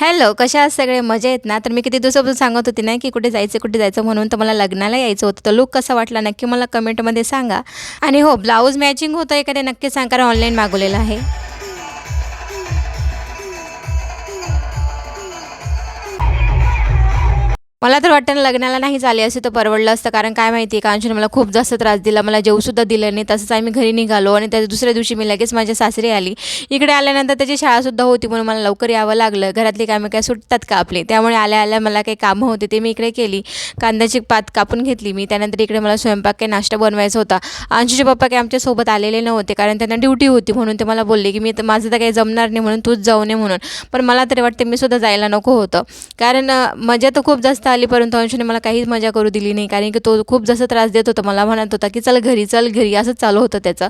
Hello कशा आहात सगळे? मजा येत ना? तर मी किती दिवसापासून सांगत होती ना की कुठे जायचं कुठे जायचं म्हणून तर मला लग्नाला यायचं होतं. तर लुक कसा वाटला नक्की मला कमेंटमध्ये सांगा. आणि हो ब्लाऊज मॅचिंग होतं आहे का ते नक्की सांगा कारण ऑनलाईन मागवलेलं आहे. मला तर वाटतं लग्नाला नाही झाले असे तर परवडलं असतं. कारण काय माहिती आहे का मला खूप जास्त त्रास दिला. मला जेवूसुद्धा दिलं नाही. तसंच आम्ही घरी निघालो आणि त्या दुसऱ्या दिवशी मी लगेच माझ्या सासरी आली. इकडे आल्यानंतर त्याची शाळासुद्धा होती म्हणून मला लवकर यावं लागलं. घरातली कामं काय सुटतात का आपली? त्यामुळे आल्या आल्या मला काही कामं होती ते मी इकडे केली. कांद्याची पात कापून घेतली मी. त्यानंतर इकडे मला स्वयंपाक काही नाश्ता बनवायचा होता. अंशूचे पप्पा काही आमच्यासोबत आलेले नव्हते कारण त्यांना ड्युटी होती म्हणून ते मला बोलले की मी तर माझं तर काही जमणार नाही म्हणून तूच जाऊ नये म्हणून. पण मला तरी वाटते मी सुद्धा जायला नको होतं. कारण मजा तर खूप जास्त आली परंतु अंशूने मला काहीच मजा करू दिली नाही. कारण की तो खूप जास्त त्रास देत होता मला म्हणत होता की चल घरी चल घरी. असंच चालू होतं त्याचं.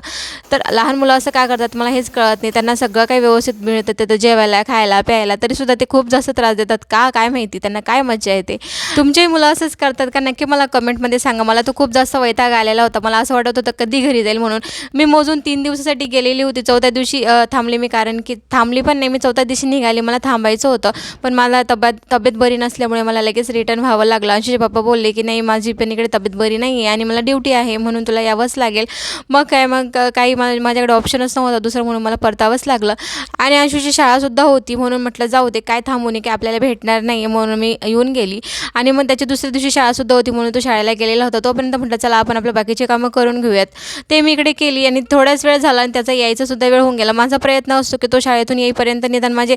तर लहान मुलं असं काय करतात मला हेच कळत नाही. त्यांना सगळं काही व्यवस्थित मिळतं त्याचं जेवायला खायला प्यायला तरीसुद्धा ते खूप जास्त त्रास देतात. का काय माहिती? त्यांना काय मजा येते? तुमचेही मुलं असंच करतात का? नक्की मला कमेंटमध्ये सांगा. मला तो खूप जास्त वैताग आलेला होता. मला असं वाटत होतं कधी घरी जाईल? म्हणून. मी मोजून तीन दिवसासाठी गेलेली होती. चौथ्या दिवशी थांबली मी. कारण की थांबली पण नाही. मी चौथ्या दिवशी निघाली. मला थांबायचं होतं. पण मला तब्येत तब्येत बरी नसल्यामुळे मला लगेच रिटर्न व्हावं लागलं. अंशूचे पप्पा बोलले की नाही माझी पण इकडे तब्येत बरी नाही आहे आणि मला ड्युटी आहे म्हणून तुला यावंच लागेल. मग काय मग काही मा माझ्याकडे ऑप्शनच नव्हता. दुसरं म्हणून मला परतावंच लागलं. आणि अंशूची शाळासुद्धा होती म्हणून म्हटलं जाऊ दे काय थांबून की आपल्याला भेटणार नाही म्हणून मी येऊन गेली. आणि मग त्याच्या दुसऱ्या दिवशी शाळासुद्धा होती म्हणून तो शाळेला गेलेला होता. तोपर्यंत म्हटलं चला आपण आपल्या बाकीचे कामं करून घेऊयात. ते मी इकडे केली आणि थोडाच वेळ झाला आणि त्याचा यायचा सुद्धा वेळ होऊन गेला. माझा प्रयत्न असतो की तो शाळेतून येईपर्यंत निदान माझे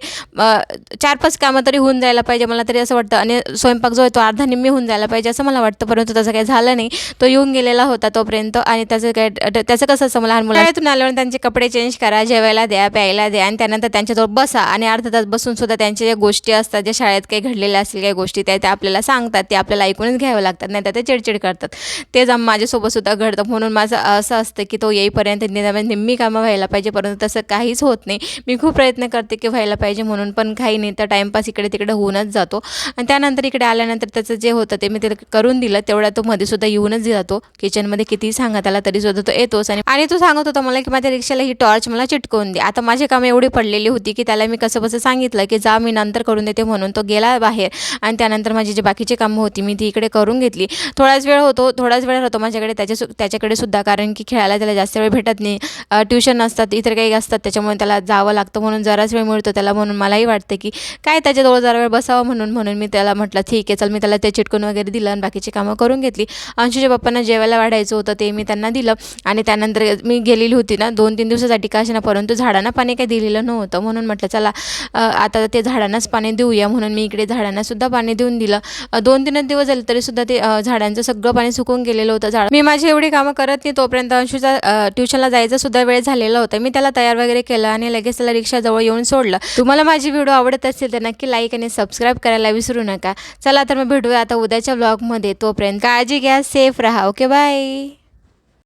चार पाच कामं तरी होऊन जायला पाहिजे. मला तरी असं वाटतं. आणि स्वयंपाक जो आहे तो अर्धा निम्मी होऊन जायला पाहिजे असं मला वाटतं परंतु तसं काही झालं नाही. तो येऊन गेलेला होता तोपर्यंत आणि त्याचं काय त्याचं कसं असतं लहान मुलं आल्यावर त्यांचे कपडे चेंज करा जेवायला द्या प्यायला द्या आणि त्यानंतर त्यांच्याजवळ बसा आणि अर्धा तास बसून सुद्धा त्यांच्या ज्या गोष्टी असतात ज्या शाळेत काही घडलेल्या असतील काही गोष्टी त्या त्या आपल्याला सांगतात ते आपल्याला ऐकूनच घ्यावं लागतात नाही तर ते चिडचिड करतात. ते आम माझ्यासोबत सुद्धा घडतं. म्हणून माझं असं असतं की तो येईपर्यंत निदान निम्मी कामं व्हायला पाहिजे परंतु तसं काहीच होत नाही. मी खूप प्रयत्न करते की व्हायला पाहिजे म्हणून पण काही नाही. तर टाईमपास इकडे तिकडे होऊनच जातो. आणि त्यानंतर इकडे आल्यानंतर त्याचं जे होतं ते मी ते करून दिलं. तेवढा तो मध्ये सुद्धा येऊनच जातो किचनमध्ये कितीही सांगा त्याला तरी सुद्धा तो येतोच. आणि आणि तो सांगत होता मला की माझ्या रिक्षाला ही टॉर्च मला चिटकवून दे. आता माझी कामं एवढी पडलेली होती की त्याला मी कसं बसं सांगितलं की जा मी नंतर करून देते म्हणून तो गेला बाहेर. आणि त्यानंतर माझी जी बाकीची कामं होती मी ती इकडे करून घेतली. थोडाच वेळ होतो थोडाच वेळ होतो माझ्याकडे. त्याच्या सु त्याच्याकडे सुद्धा. कारण की खेळायला त्याला जास्त वेळ भेटत नाही. ट्युशन असतात इतर काही असतात त्याच्यामुळे त्याला जावं लागतं म्हणून जराच वेळ मिळतो त्याला म्हणून मलाही वाटतं की काय त्याच्याजवळ जरा वेळ बसावं म्हणून म्हणून मी त्याला म्हटलं ठीक आहे चल मी त्याला ते चिटकून वगैरे दिलं आणि बाकीची कामं करून घेतली. अंशूच्या पप्पांना जेवायला वाढायचं होतं ते मी त्यांना दिलं आणि त्यानंतर मी गेलेली होती ना दोन तीन दिवसासाठी का ना परंतु झाडांना पाणी काही दिलेलं नव्हतं म्हणून म्हटलं चला आता ते झाडांनाच पाणी देऊया. म्हणून मी इकडे झाडांनासुद्धा पाणी देऊन दिलं. दोन तीनच दिवस झाले तरीसुद्धा ते झाडांचं सगळं पाणी सुकून गेलेलं होतं झाड मी माझी एवढी कामं करत नाही तोपर्यंत अंशूचा ट्युशनला जायचं सुद्धा वेळ झालेला होता. मी त्याला तयार वगैरे केलं आणि लगेच त्याला रिक्षाजवळ येऊन सोडलं. तुम्हाला माझी व्हिडिओ आवडत असेल तर नक्की लाईक आणि सबस्क्राईब करायला विसरू नका. चला तर मग भेटूया आता उद्याच्या ब्लॉगमध्ये तोपर्यंत काळजी घ्या सेफ राहा. Okay bye